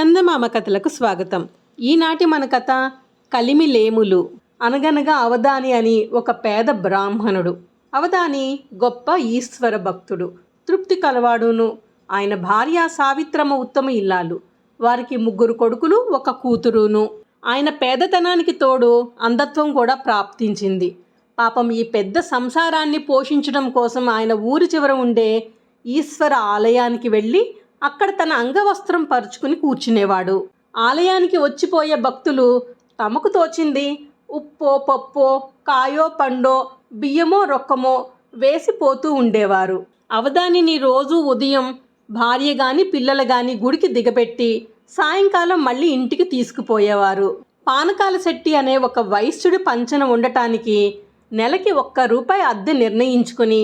చందమామ కథలకు స్వాగతం. ఈనాటి మన కథ కలిమి లేములు. అనగనగా అవధాని అని ఒక పేద బ్రాహ్మణుడు. అవధాని గొప్ప ఈశ్వర భక్తుడు. తృప్తి కలవాడును. ఆయన భార్య సావిత్రమ ఉత్తమ ఇల్లాలు. వారికి ముగ్గురు కొడుకులు ఒక కూతురును. ఆయన పేదతనానికి తోడు అంధత్వం కూడా ప్రాప్తించింది. పాపం ఈ పెద్ద సంసారాన్ని పోషించడం కోసం ఆయన ఊరి చివర ఉండే ఈశ్వర ఆలయానికి వెళ్ళి అక్కడ తన అంగవస్త్రం పరుచుకుని కూర్చునేవాడు. ఆలయానికి వచ్చిపోయే భక్తులు తమకు తోచింది ఉప్పో పప్పో కాయో పండో బియ్యమో రొక్కమో వేసిపోతూ ఉండేవారు. అవదానిని రోజు ఉదయం భార్య గాని పిల్లలు గాని గుడికి దిగబెట్టి సాయంకాలం మళ్ళీ ఇంటికి తీసుకుపోయేవారు. పానకాల శెట్టి అనే ఒక వైశ్యుడి పంచన ఉండటానికి నెలకి ఒక్క రూపాయి అద్దె నిర్ణయించుకుని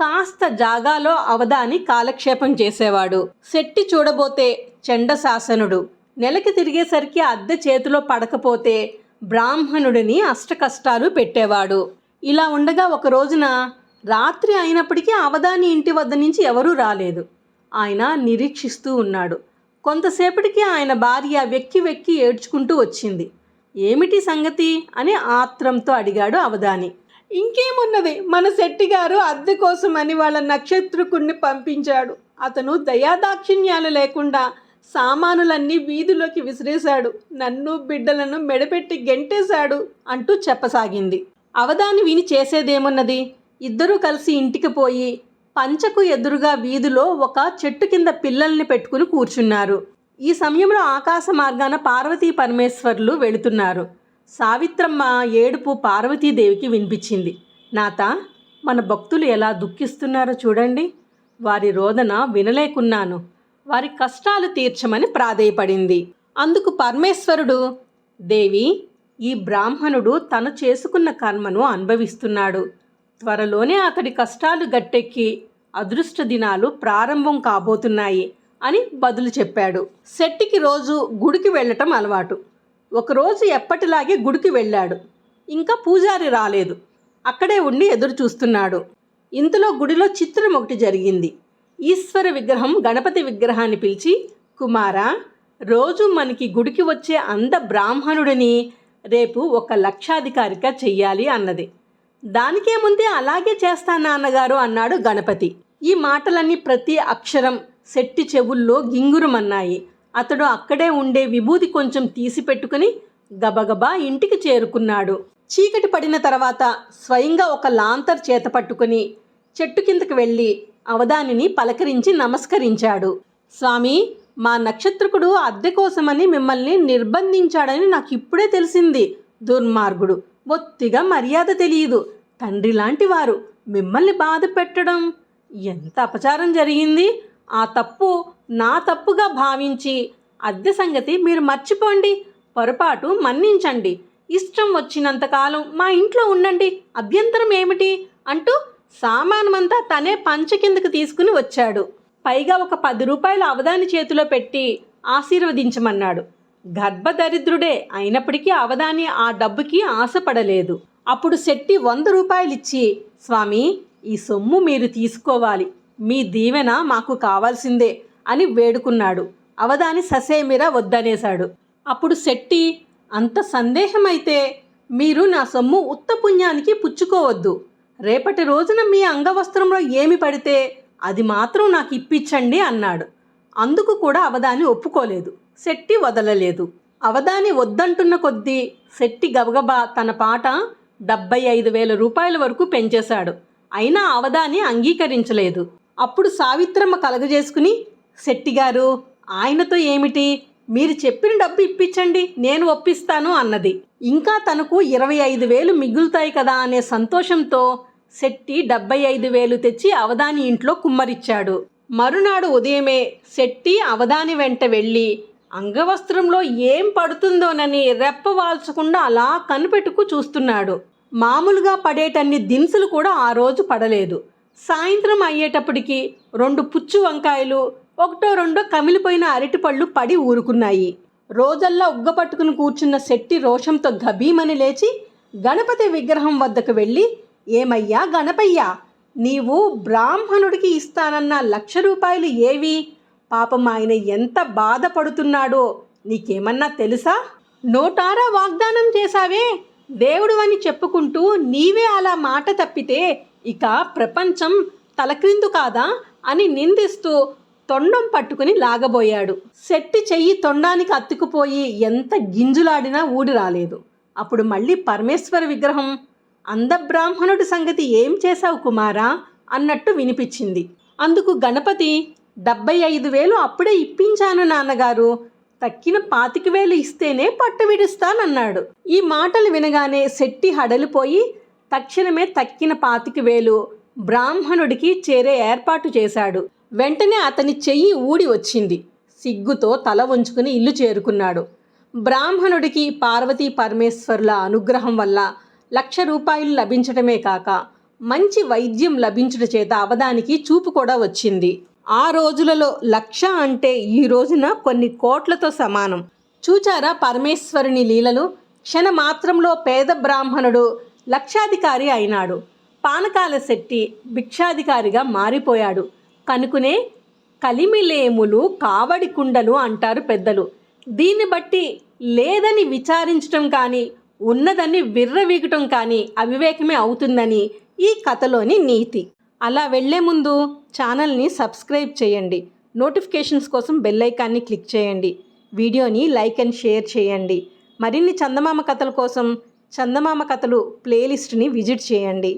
కాస్త జాగాలో అవధాని కాలక్షేపం చేసేవాడు. శెట్టి చూడబోతే చండశాసనుడు. నెలకి తిరిగేసరికి అద్దె చేతిలో పడకపోతే బ్రాహ్మణుడిని అష్టకష్టాలు పెట్టేవాడు. ఇలా ఉండగా ఒక రోజున రాత్రి అయినప్పటికీ అవధాని ఇంటి వద్ద నుంచి ఎవరూ రాలేదు. ఆయన నిరీక్షిస్తూ ఉన్నాడు. కొంతసేపటికి ఆయన భార్య వెక్కి వెక్కి ఏడ్చుకుంటూ వచ్చింది. ఏమిటి సంగతి అని ఆత్రంతో అడిగాడు అవధాని. ఇంకేమున్నది? మన శెట్టి గారు అద్దె కోసమని వాళ్ళ నక్షత్రకుణ్ణి పంపించాడు. అతను దయాదాక్షిణ్యాలు లేకుండా సామానులన్నీ వీధిలోకి విసిరేశాడు. నన్ను బిడ్డలను మెడపెట్టి గెంటేశాడు అంటూ చెప్పసాగింది. అవధాని విని చేసేదేమున్నది? ఇద్దరూ కలిసి ఇంటికి పోయి పంచకు ఎదురుగా వీధిలో ఒక చెట్టు కింద పిల్లల్ని పెట్టుకుని కూర్చున్నారు. ఈ సమయంలో ఆకాశ మార్గాన పార్వతీ పరమేశ్వర్లు వెళుతున్నారు. సావిత్రమ్మ ఏడుపు పార్వతీదేవికి వినిపించింది. నాత మన భక్తులు ఎలా దుఃఖిస్తున్నారో చూడండి. వారి రోదన వినలేకున్నాను. వారి కష్టాలు తీర్చమని ప్రాధేయపడింది. అందుకు పరమేశ్వరుడు దేవి ఈ బ్రాహ్మణుడు తను చేసుకున్న కర్మను అనుభవిస్తున్నాడు. త్వరలోనే అతడి కష్టాలు గట్టెక్కి అదృష్ట దినాలు ప్రారంభం కాబోతున్నాయి అని బదులు చెప్పాడు. శెట్టికి రోజు గుడికి వెళ్ళటం అలవాటు. ఒకరోజు ఎప్పటిలాగే గుడికి వెళ్ళాడు. ఇంకా పూజారి రాలేదు. అక్కడే ఉండి ఎదురు చూస్తున్నాడు. ఇంతలో గుడిలో చిత్రం ఒకటి జరిగింది. ఈశ్వర విగ్రహం గణపతి విగ్రహాన్ని పిలిచి కుమారా రోజు మనకి గుడికి వచ్చే అంద బ్రాహ్మణుడిని రేపు ఒక లక్షాధికారిగా చెయ్యాలి అన్నది. దానికేముందే? అలాగే చేస్తా నాన్నగారు అన్నాడు గణపతి. ఈ మాటలన్నీ ప్రతి అక్షరం శెట్టి చెవుల్లో గింగురుమన్నాయి. అతడు అక్కడే ఉండే విభూది కొంచెం తీసి పెట్టుకుని గబగబా ఇంటికి చేరుకున్నాడు. చీకటి పడిన తర్వాత స్వయంగా ఒక లాంతర్ చేత పట్టుకుని చెట్టు కిందకి వెళ్ళి అవధానిని పలకరించి నమస్కరించాడు. స్వామి మా నక్షత్రకుడు అద్దె కోసమని మిమ్మల్ని నిర్బంధించాడని నాకు ఇప్పుడే తెలిసింది. దుర్మార్గుడు బొత్తిగా మర్యాద తెలియదు. తండ్రి లాంటి వారు మిమ్మల్ని బాధ పెట్టడం ఎంత అపచారం జరిగింది? ఆ తప్పు నా తప్పుగా భావించి అద్దె సంగతి మీరు మర్చిపోండి. పొరపాటు మన్నించండి. ఇష్టం వచ్చినంతకాలం మా ఇంట్లో ఉండండి. అభ్యంతరం ఏమిటి? అంటూ సామానమంతా తనే పంచ కిందకు తీసుకుని వచ్చాడు. పైగా ఒక పది రూపాయలు అవధాని చేతిలో పెట్టి ఆశీర్వదించమన్నాడు. గర్భదరిద్రుడే అయినప్పటికీ అవధాని ఆ డబ్బుకి ఆశపడలేదు. అప్పుడు శెట్టి వంద రూపాయలు ఇచ్చి స్వామి ఈ సొమ్ము మీరు తీసుకోవాలి. మీ దీవెన మాకు కావాల్సిందే. అని వేడుకున్నాడు. అవధాని ససేమిరా వద్దనేశాడు. అప్పుడు శెట్టి అంత సందేహమైతే మీరు నా సొమ్ము ఉత్తపుణ్యానికి పుచ్చుకోవద్దు. రేపటి రోజున మీ అంగవస్త్రంలో ఏమి పడితే అది మాత్రం నాకు ఇప్పించండి అన్నాడు. అందుకు కూడా అవధాని ఒప్పుకోలేదు. శెట్టి వదలలేదు. అవధాని వద్దంటున్న కొద్దీ శెట్టి గబగబా తన పాట డెబ్బై ఐదు వేల రూపాయల వరకు పెంచేశాడు. అయినా అవధాని అంగీకరించలేదు. అప్పుడు సావిత్రమ్మ కలగజేసుకుని శెట్టి గారు ఆయనతో ఏమిటి? మీరు చెప్పిన డబ్బు ఇప్పించండి నేను ఒప్పిస్తాను అన్నది. ఇంకా తనకు ఇరవై ఐదు వేలు మిగులుతాయి కదా అనే సంతోషంతో శెట్టి డెబ్బై ఐదు వేలు తెచ్చి అవధాని ఇంట్లో కుమ్మరిచ్చాడు. మరునాడు ఉదయమే శెట్టి అవధాని వెంట వెళ్ళి అంగవస్త్రంలో ఏం పడుతుందోనని రెప్ప వాల్చకుండా అలా కనిపెట్టుకు చూస్తున్నాడు. మామూలుగా పడేటన్ని దినుసులు కూడా ఆ రోజు పడలేదు. సాయంత్రం అయ్యేటప్పటికి రెండు పుచ్చు వంకాయలు ఒకటో రెండో కమిలిపోయిన అరటిపళ్ళు పడి ఊరుకున్నాయి. రోజల్లా ఉగ్గపట్టుకుని కూర్చున్న శెట్టి రోషంతో గభీమని లేచి గణపతి విగ్రహం వద్దకు వెళ్ళి ఏమయ్యా గణపయ్యా నీవు బ్రాహ్మణుడికి ఇస్తానన్న లక్ష రూపాయలు ఏవి? పాపం ఆయన ఎంత బాధపడుతున్నాడో నీకేమన్నా తెలుసా? నోటారా వాగ్దానం చేశావే? దేవుడు అని చెప్పుకుంటూ నీవే అలా మాట తప్పితే ఇక ప్రపంచం తలక్రిందు కాదా? అని నిందిస్తూ తొండం పట్టుకుని లాగబోయాడు. శెట్టి చెయ్యి తొండానికి అత్తుకుపోయి ఎంత గింజులాడినా ఊడి రాలేదు. అప్పుడు మళ్ళీ పరమేశ్వర విగ్రహం అందబ్రాహ్మణుడి సంగతి ఏం చేశావు కుమారా? అన్నట్టు వినిపించింది. అందుకు గణపతి డెబ్బై ఐదు వేలు అప్పుడే ఇప్పించాను నాన్నగారు. తక్కిన పాతిక వేలు ఇస్తేనే పట్టు విడుస్తానన్నాడు. ఈ మాటలు వినగానే శెట్టి హడలిపోయి తక్షణమే తక్కిన పాతిక వేలు బ్రాహ్మణుడికి చేరే ఏర్పాటు చేశాడు. వెంటనే అతని చెయ్యి ఊడి వచ్చింది. సిగ్గుతో తల వంచుకుని ఇల్లు చేరుకున్నాడు. బ్రాహ్మణుడికి పార్వతీ పరమేశ్వరుల అనుగ్రహం వల్ల లక్ష రూపాయలు లభించటమే కాక మంచి వైద్యం లభించుట చేత అవదానికి చూపు కూడా వచ్చింది. ఆ రోజులలో లక్ష అంటే ఈ రోజున కొన్ని కోట్లతో సమానం. చూచారా పరమేశ్వరుని లీలలు? క్షణ మాత్రంలో పేద బ్రాహ్మణుడు లక్షాధికారి అయినాడు. పానకాల శెట్టి భిక్షాధికారిగా మారిపోయాడు. కనుకునే కలిమిలేములు కావడి కుండలు అంటారు పెద్దలు. దీన్ని బట్టి లేదని విచారించటం కానీ ఉన్నదని విర్రవీగటం కానీ అవివేకమే అవుతుందని ఈ కథలోని నీతి. అలా వెళ్ళే ముందు ఛానల్ని సబ్స్క్రైబ్ చేయండి. నోటిఫికేషన్స్ కోసం బెల్ ఐకాన్ని క్లిక్ చేయండి. వీడియోని లైక్ అండ్ షేర్ చేయండి. మరిన్ని చందమామ కథల కోసం చందమామ కథలు ప్లేలిస్ట్ని విజిట్ చేయండి.